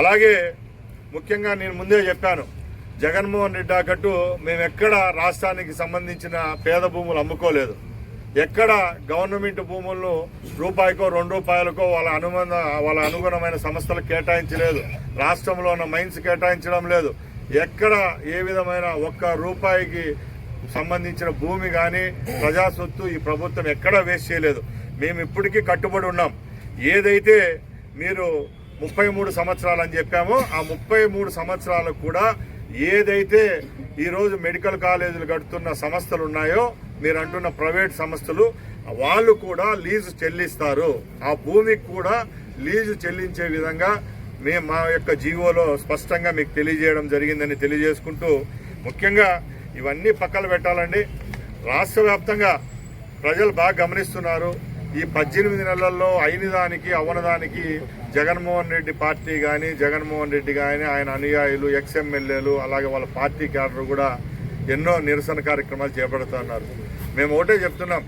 అలాగే ముఖ్యంగా నేను ముందే చెప్పాను జగన్మోహన్ రెడ్డి ఆకట్టు మేము ఎక్కడ రాష్ట్రానికి సంబంధించిన పేద భూములు అమ్ముకోలేదు. ఎక్కడ గవర్నమెంట్ భూములను రూపాయికో రెండు రూపాయలకో వాళ్ళ అనుబంధ వాళ్ళ అనుగుణమైన సంస్థలు కేటాయించలేదు. రాష్ట్రంలో ఉన్న మైన్స్ కేటాయించడం లేదు. ఎక్కడ ఏ విధమైన ఒక్క రూపాయికి సంబంధించిన భూమి కానీ ప్రజా సొత్తు ఈ ప్రభుత్వం ఎక్కడా వేస్ట్ చేయలేదు. మేము ఇప్పటికీ కట్టుబడి ఉన్నాం. ఏదైతే మీరు ముప్పై మూడు సంవత్సరాలు అని చెప్పామో. ఆ ముప్పై మూడు సంవత్సరాలకు కూడా ఏదైతే ఈరోజు మెడికల్ కాలేజీలు కడుతున్న సంస్థలు ఉన్నాయో మీరు అంటున్న ప్రైవేట్ సంస్థలు వాళ్ళు కూడా లీజు చెల్లిస్తారు. ఆ భూమికి కూడా లీజు చెల్లించే విధంగా మేము మా యొక్క జీవోలో స్పష్టంగా మీకు తెలియజేయడం జరిగిందని తెలియజేసుకుంటూ ముఖ్యంగా ఇవన్నీ పక్కన పెట్టాలండి. రాష్ట్ర వ్యాప్తంగా ప్రజలు బాగా గమనిస్తున్నారు. ఈ పద్దెనిమిది నెలల్లో అయిన దానికి అవనదానికి జగన్మోహన్ రెడ్డి పార్టీ కానీ జగన్మోహన్ రెడ్డి కానీ ఆయన అనుయాయులు ఎక్స్ఎమ్మెల్యేలు అలాగే వాళ్ళ పార్టీ క్యాడర్ కూడా ఎన్నో నిరసన కార్యక్రమాలు చేపడుతున్నారు మేము ఒకటే చెప్తున్నాం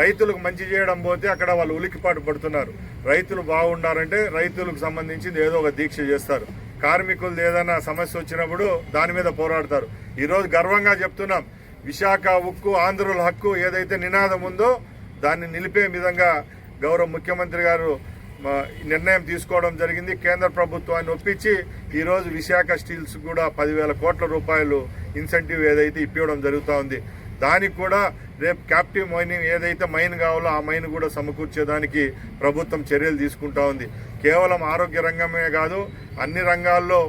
రైతులకు మంచి చేయడం పోతే అక్కడ వాళ్ళు ఉలికిపాటు పడుతున్నారు. రైతులు బాగుండారంటే రైతులకు సంబంధించింది ఏదో ఒక దీక్ష చేస్తారు. కార్మికులది ఏదైనా సమస్య వచ్చినప్పుడు దాని మీద పోరాడతారు. ఈరోజు గర్వంగా చెప్తున్నాం విశాఖ ఉక్కు ఆంధ్రుల హక్కు ఏదైతే నినాదం ఉందో దాన్ని నిలిపే విధంగా గౌరవ ముఖ్యమంత్రి గారు నిర్ణయం తీసుకోవడం జరిగింది. కేంద్ర ప్రభుత్వాన్ని ఒప్పించి ఈరోజు విశాఖ స్టీల్స్ కూడా పదివేల కోట్ల రూపాయలు ఇన్సెంటివ్ ఏదైతే ఇప్పించడం జరుగుతూ ఉంది. దానికి కూడా రేపు క్యాప్టివ్ మైనింగ్ ఏదైతే మైన్ కావాలో ఆ మైన్ కూడా సమకూర్చేదానికి ప్రభుత్వం చర్యలు తీసుకుంటా ఉంది. కేవలం ఆరోగ్య రంగమే కాదు అన్ని రంగాల్లో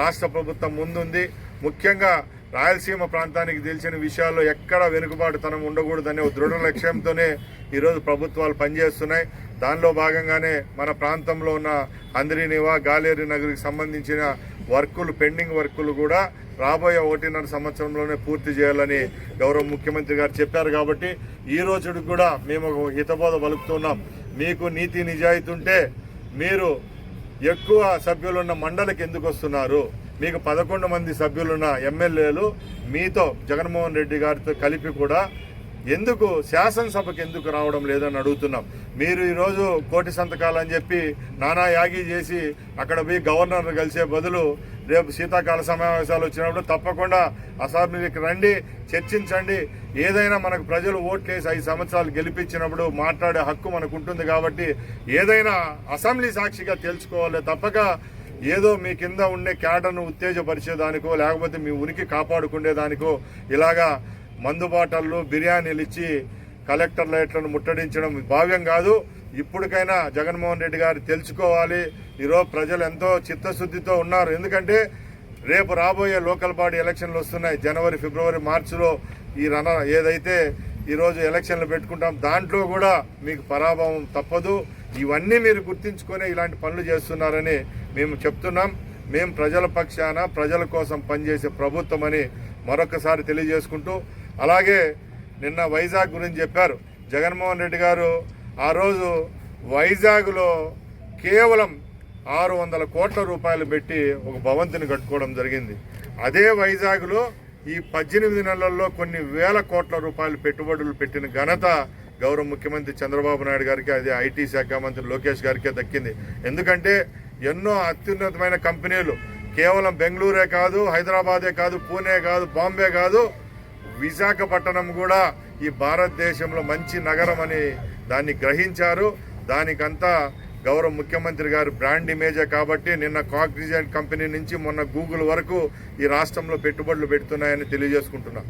రాష్ట్ర ప్రభుత్వం ముందుంది. ముఖ్యంగా రాయలసీమ ప్రాంతానికి తెలిసిన విషయాల్లో ఎక్కడ వెనుకబాటుతనం ఉండకూడదనే దృఢ లక్ష్యంతోనే ఈరోజు ప్రభుత్వాలు పనిచేస్తున్నాయి. దానిలో భాగంగానే మన ప్రాంతంలో ఉన్న అంద్రినివా గాలేరి నగరికి సంబంధించిన వర్కులు పెండింగ్ వర్కులు కూడా రాబోయే ఒకటిన్నర సంవత్సరంలోనే పూర్తి చేయాలని గౌరవ ముఖ్యమంత్రి గారు చెప్పారు కాబట్టి ఈ రోజుకి కూడా మేము ఒక హితబోధ పలుకుతున్నాం. మీకు నీతి నిజాయితీ ఉంటే మీరు ఎక్కువ సభ్యులున్న మండలికి ఎందుకు వస్తున్నారు? మీకు పదకొండు మంది సభ్యులున్న ఎమ్మెల్యేలు మీతో జగన్మోహన్ రెడ్డి గారితో కలిపి కూడా ఎందుకు శాసనసభకు ఎందుకు రావడం లేదని అడుగుతున్నాం. మీరు ఈరోజు కోటి సంతకాలు అని చెప్పి నానా యాగి చేసి అక్కడ పోయి గవర్నర్ను కలిసే బదులు రేపు శీతాకాల సమావేశాలు వచ్చినప్పుడు తప్పకుండా అసెంబ్లీకి రండి చర్చించండి. ఏదైనా మనకు ప్రజలు ఓట్లేసి ఐదు సంవత్సరాలు గెలిపించినప్పుడు మాట్లాడే హక్కు మనకు ఉంటుంది కాబట్టి ఏదైనా అసెంబ్లీ సాక్షిగా తెలుసుకోవాలి తప్పక. ఏదో మీ కింద ఉండే క్యాడర్ను ఉత్తేజపరిచేదానికో లేకపోతే మీ ఉనికి కాపాడుకునేదానికో ఇలాగా మందు బాటళ్ళు బిర్యానీలు ఇచ్చి కలెక్టర్ లైట్లను ముట్టడించడం భావ్యం కాదు. ఇప్పటికైనా జగన్మోహన్ రెడ్డి గారు తెలుసుకోవాలి. ఈరోజు ప్రజలు ఎంతో చిత్తశుద్ధితో ఉన్నారు. ఎందుకంటే రేపు రాబోయే లోకల్ బాడీ ఎలక్షన్లు వస్తున్నాయి. జనవరి ఫిబ్రవరి మార్చిలో ఈ రన ఏదైతే ఈరోజు ఎలక్షన్లు పెట్టుకుంటాం దాంట్లో కూడా మీకు పరాభవం తప్పదు. ఇవన్నీ మీరు గుర్తించుకొని ఇలాంటి పనులు చేస్తున్నారని మేము చెప్తున్నాం. మేము ప్రజల పక్షాన ప్రజల కోసం పనిచేసే ప్రభుత్వం అని మరొకసారి తెలియజేసుకుంటూ అలాగే నిన్న వైజాగ్ గురించి చెప్పారు. జగన్మోహన్ రెడ్డి గారు ఆ రోజు వైజాగ్లో కేవలం ఆరు వందల కోట్ల రూపాయలు పెట్టి ఒక భవంతిని కట్టుకోవడం జరిగింది. అదే వైజాగ్లో ఈ పద్దెనిమిది నెలల్లో కొన్ని వేల కోట్ల రూపాయలు పెట్టుబడులు పెట్టిన ఘనత గౌరవ ముఖ్యమంత్రి చంద్రబాబు నాయుడు గారికి అదే ఐటీ శాఖ మంత్రి లోకేష్ గారికే దక్కింది. ఎందుకంటే ఎన్నో అత్యున్నతమైన కంపెనీలు కేవలం బెంగళూరే కాదు హైదరాబాదే కాదు పూణే కాదు బాంబే కాదు విశాఖపట్నం కూడా ఈ భారతదేశంలో మంచి నగరం అని దాన్ని గ్రహించారు. దానికంతా గౌరవ ముఖ్యమంత్రి గారు బ్రాండ్ ఇమేజే కాబట్టి నిన్న కాగ్నిజెంట్ కంపెనీ నుంచి మొన్న గూగుల్ వరకు ఈ రాష్ట్రంలో పెట్టుబడులు పెడుతున్నాయని తెలియజేసుకుంటున్నా.